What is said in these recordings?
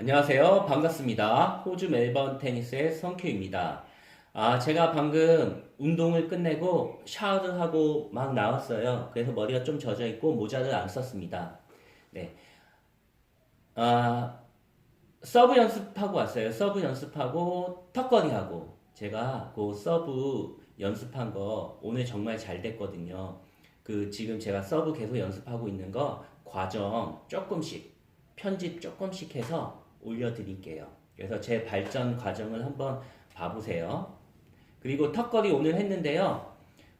안녕하세요. 반갑습니다. 호주 멜번 테니스의 성큐입니다. 아, 제가 방금 운동을 끝내고 샤워를 하고 막 나왔어요. 그래서 머리가 좀 젖어 있고 모자를 안 썼습니다. 네. 아, 서브 연습하고 왔어요. 서브 연습하고 턱걸이 하고 제가 그 서브 연습한 거 오늘 정말 잘 됐거든요. 그 지금 제가 서브 계속 연습하고 있는 거 과정 조금씩 편집 조금씩 해서 올려드릴게요. 그래서 제 발전 과정을 한번 봐보세요. 그리고 턱걸이 오늘 했는데요.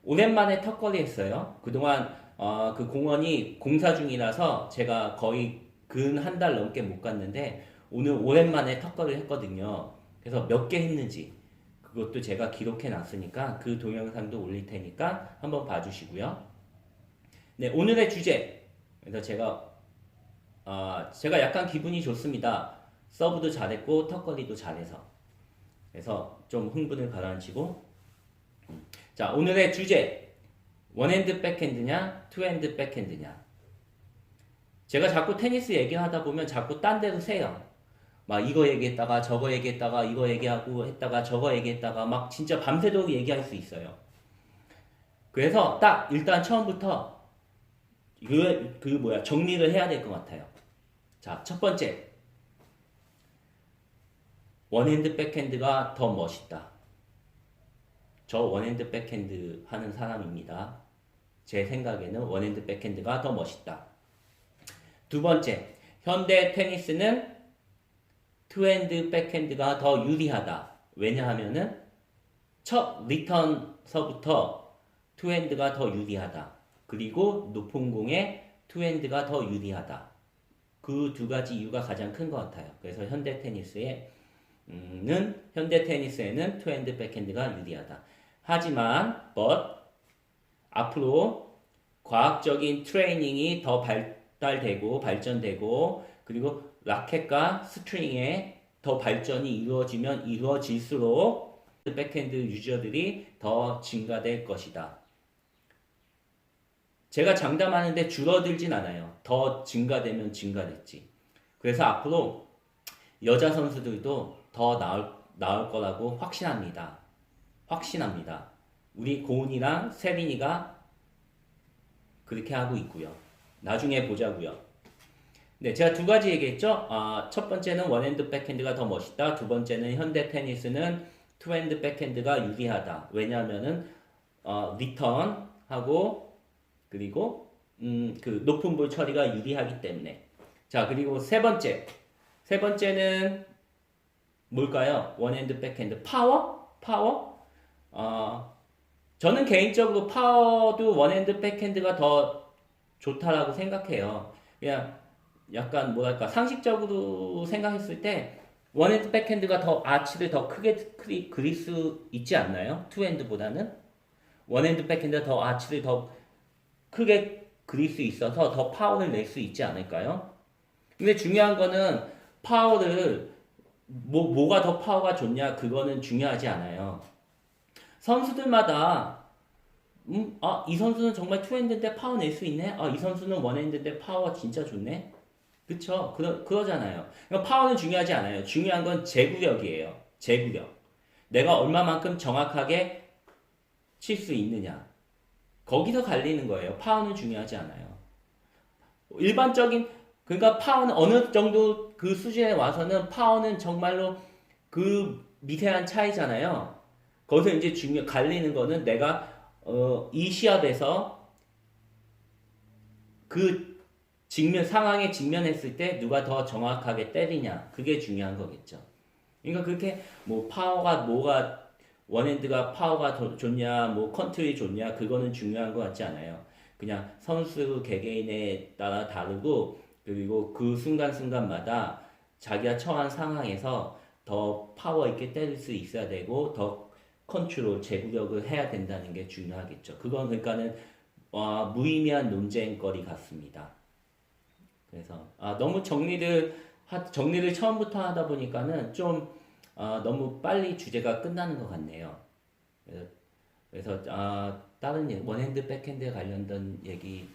오랜만에 턱걸이 했어요. 그동안 어, 그 공원이 공사 중이라서 제가 거의 근 한 달 넘게 못 갔는데 오늘 오랜만에 턱걸이를 했거든요. 그래서 몇 개 했는지 그것도 제가 기록해 놨으니까 그 동영상도 올릴 테니까 한번 봐주시고요. 네, 오늘의 주제. 그래서 제가 아, 제가 약간 기분이 좋습니다. 서브도 잘했고 턱걸이도 잘해서. 그래서 좀 흥분을 가라앉히고. 음. 자, 오늘의 주제. 원핸드 백핸드냐, 투핸드 백핸드냐. 제가 자꾸 테니스 얘기하다 보면 자꾸 딴 데로 새요. 막 이거 얘기했다가 저거 얘기했다가 이거 얘기하고 했다가 저거 얘기했다가 막 진짜 밤새도록 얘기할 수 있어요. 그래서 딱 일단 처음부터 그, 그 뭐야 정리를 해야 될 것 같아요. 자, 첫 번째. 원핸드 백핸드가 더 멋있다. 저 원핸드 백핸드 하는 사람입니다. 제 생각에는 원핸드 백핸드가 더 멋있다. 두 번째, 현대 테니스는 투핸드 백핸드가 더 유리하다. 왜냐하면은 첫 리턴서부터 투핸드가 더 유리하다. 그리고 높은 공에 투핸드가 더 유리하다. 그 두 가지 이유가 가장 큰 것 같아요. 그래서 현대 테니스에 는 현대 테니스에는 투핸드 백핸드가 유리하다. 하지만 but 앞으로 과학적인 트레이닝이 더 발달되고 발전되고 그리고 라켓과 스트링의 더 발전이 이루어지면 이루어질수록 백핸드 유저들이 더 증가될 것이다. 제가 장담하는데 줄어들진 않아요. 더 증가되면 증가됐지. 그래서 앞으로 여자 선수들도 더 나을, 나을 거라고 확신합니다. 확신합니다. 우리 고은이랑 세린이가 그렇게 하고 있고요. 나중에 보자고요. 네, 제가 두 가지 얘기했죠. 아, 첫 번째는 원핸드 백핸드가 더 멋있다. 두 번째는 현대 테니스는 투핸드 백핸드가 유리하다. 왜냐하면은 어, 리턴하고 그리고 음, 그 높은 볼 처리가 유리하기 때문에. 자, 그리고 세 번째. 세 번째는 뭘까요? 원핸드 백핸드 파워? 파워? 어, 저는 개인적으로 파워도 원핸드 백핸드가 더 좋다라고 생각해요. 그냥 약간 뭐랄까 상식적으로 생각했을 때 원핸드 백핸드가 더 아치를 더 크게 그리, 그릴 수 있지 않나요? 투핸드보다는 원핸드 백핸드가 더 아치를 더 크게 그릴 수 있어서 더 파워를 낼 수 있지 않을까요? 근데 중요한 거는 파워를 뭐 뭐가 더 파워가 좋냐 그거는 중요하지 않아요. 선수들마다 음, 아, 이 선수는 정말 투핸드인데 파워 낼 수 있네? 아, 이 선수는 원핸드인데 파워 진짜 좋네? 그쵸? 그러, 그러잖아요. 그러니까 파워는 중요하지 않아요. 중요한 건 제구력이에요. 제구력. 내가 얼마만큼 정확하게 칠 수 있느냐. 거기서 갈리는 거예요. 파워는 중요하지 않아요. 일반적인, 그러니까 파워는 어느 정도 그 수준에 와서는 파워는 정말로 그 미세한 차이잖아요. 거기서 이제 중요, 갈리는 거는 내가, 어, 이 시합에서 그 직면, 상황에 직면했을 때 누가 더 정확하게 때리냐. 그게 중요한 거겠죠. 그러니까 그렇게 뭐 파워가 뭐가 원핸드가 파워가 더 좋냐, 뭐 컨트롤이 좋냐, 그거는 중요한 것 같지 않아요. 그냥 선수 개개인에 따라 다르고, 그리고 그 순간순간마다 자기가 처한 상황에서 더 파워 있게 때릴 수 있어야 되고, 더 컨트롤, 제구력을 해야 된다는 게 중요하겠죠. 그건 그러니까는, 어, 무의미한 논쟁거리 같습니다. 그래서, 아, 너무 정리를, 하, 정리를 처음부터 하다 보니까는 좀, 아, 너무 빨리 주제가 끝나는 것 같네요. 그래서, 그래서 아, 다른 예- 원핸드 백핸드 관련된 얘기,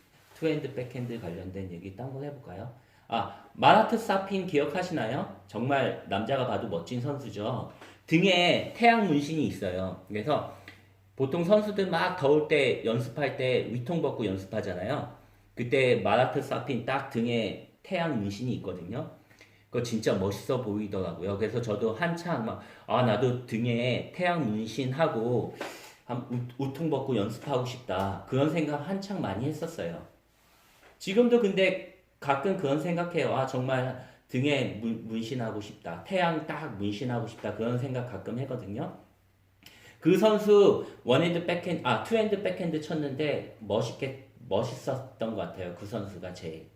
투핸드 백핸드 관련된 얘기 딴걸 해볼까요? 아, 마라트 사핀 기억하시나요? 정말 남자가 봐도 멋진 선수죠. 등에 태양 문신이 있어요. 그래서 보통 선수들 막 더울 때 연습할 때 위통 벗고 연습하잖아요. 그때 마라트 사핀 딱 등에 태양 문신이 있거든요. 그거 진짜 멋있어 보이더라고요. 그래서 저도 한창 막, 아, 나도 등에 태양 문신하고 한 우- 우통 벗고 연습하고 싶다. 그런 생각 한창 많이 했었어요. 지금도 근데 가끔 그런 생각해요. 아, 정말 등에 문, 문신하고 싶다. 태양 딱 문신하고 싶다. 그런 생각 가끔 하거든요. 그 선수 원핸드 백핸드, 아, 투핸드 백핸드 쳤는데 멋있게, 멋있었던 것 같아요. 그 선수가 제,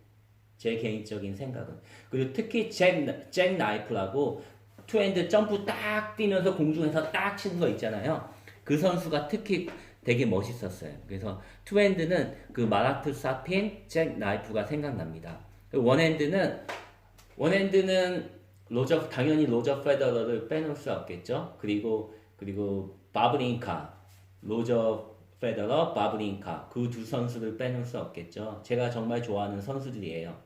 제 개인적인 생각은. 그리고 특히 잭, 잭 나이프라고 투핸드 점프 딱 뛰면서 공중에서 딱 치는 거 있잖아요. 그 선수가 특히 되게 멋있었어요. 그래서 투핸드는 그 마라트 사핀, 잭 나이프가 생각납니다. 그 원핸드는 원핸드는 로저 당연히 로저 페더러를 빼놓을 수 없겠죠. 그리고 그리고 바브링카, 로저 페더러, 바브링카 그 두 선수를 빼놓을 수 없겠죠. 제가 정말 좋아하는 선수들이에요.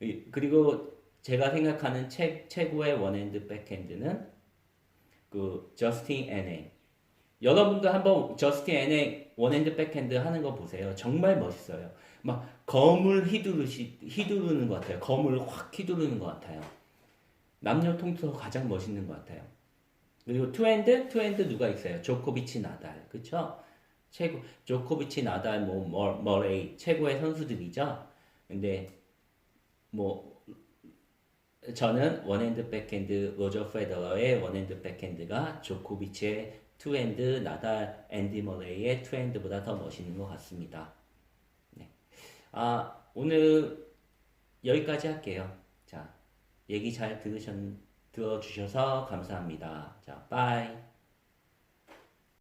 이- 그리고 제가 생각하는 최, 최고의 원핸드 백핸드는 그 저스틴 애네. 여러분도 한번 저스틴 애네 원핸드 백핸드 하는 거 보세요. 정말 멋있어요. 막 검을 휘두르시 휘두르는 것 같아요. 검을 확 휘두르는 것 같아요. 남녀 통틀어 가장 멋있는 것 같아요. 그리고 투핸드 투핸드 누가 있어요? 조코비치 나달 그쵸? 최고 조코비치 나달 뭐 머, 머레이 최고의 선수들이죠. 근데 뭐 저는 원핸드 백핸드 로저 페더러의 원핸드 백핸드가 조코비치의 투핸드 나달 앤디 머레이의 투핸드보다 더 멋있는 것 같습니다. 네. 아 오늘 여기까지 할게요. 자 얘기 잘 들으셨 들어주셔서 감사합니다. 자 빠이.